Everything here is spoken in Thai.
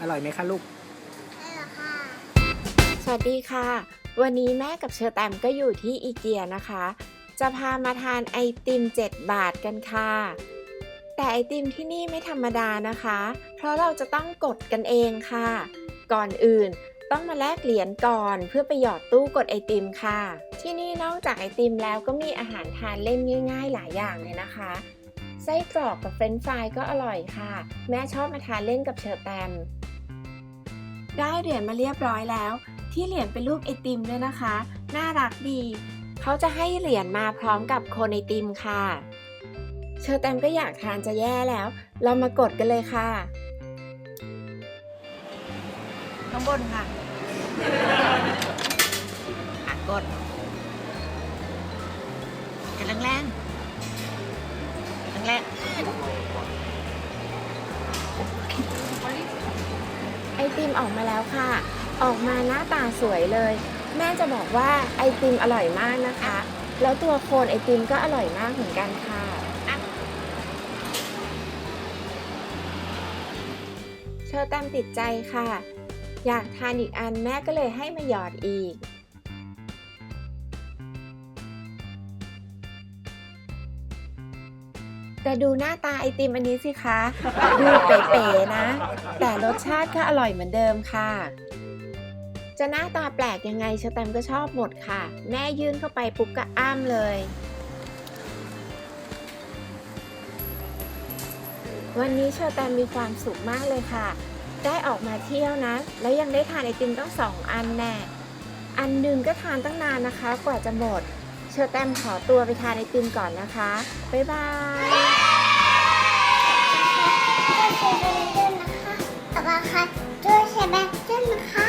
อร่อยไหมคะลูกได้แล้วค่ะสวัสดีค่ะ วันนี้แม่กับเชอแตมก็อยู่ที่อีเกียนะคะ จะพามาทานไอติม 7 บาทกันค่ะ แต่ไอติมที่นี่ไม่ธรรมดานะคะ เพราะเราจะต้องกดกันเองค่ะ ก่อนอื่นต้องมาแลกเหรียญก่อนเพื่อไปหยอดตู้กดไอติมค่ะ ที่นี่นอกจากไอติมแล้วก็มีอาหารทานเล่นง่าย ๆ หลายอย่างเลยนะคะ ไส้กรอกกับเฟรนช์ฟรายก็อร่อยค่ะ แม่ชอบมาทานเล่นกับเชอแตม ได้เหรียญมาเรียบร้อยแล้ว ที่เหรียญเป็นรูปไอติมด้วยนะคะ น่ารักดี เขาจะให้เหรียญมาพร้อมกับโคนไอติมค่ะ เชอแตมก็อยากทานจะแย่แล้ว เรามากดกันเลยค่ะข้างบนค่ะอะกด ติมออกมาแล้วค่ะ ออกมาหน้าตาสวยเลย แม่จะบอกว่าไอติมอร่อยมากนะคะ แล้วตัวโคนไอติมก็อร่อยมากเหมือนกันค่ะเชอแตมติดใจค่ะ อยากทานอีกอันแม่ก็เลยให้มาหยอดอีก แต่ดูหน้าตาไอติมอันนี้สิคะ ดูเป๋ๆนะ แต่รสชาติก็อร่อยเหมือนเดิมค่ะ จะหน้าตาแปลกยังไงเชแตมก็ชอบหมดค่ะ แม่ยื่นเข้าไปปุ๊บก็อ้ามเลย วันนี้เชแตมมีความสุขมากเลยค่ะ ได้ออกมาเที่ยวนะ แล้วยังได้ทานไอติมตั้งสองอันแน่ อันหนึ่งก็ทานตั้งนานนะคะ กว่าจะหมด ชอร์แตมขอตัวไปทานไอติมก่อนนะคะ บ๊ายบายช่วยแชร์ไปเรื่อยนะคะต่อมาค่ะช่วยแชร์ไปเรื่อยนะคะ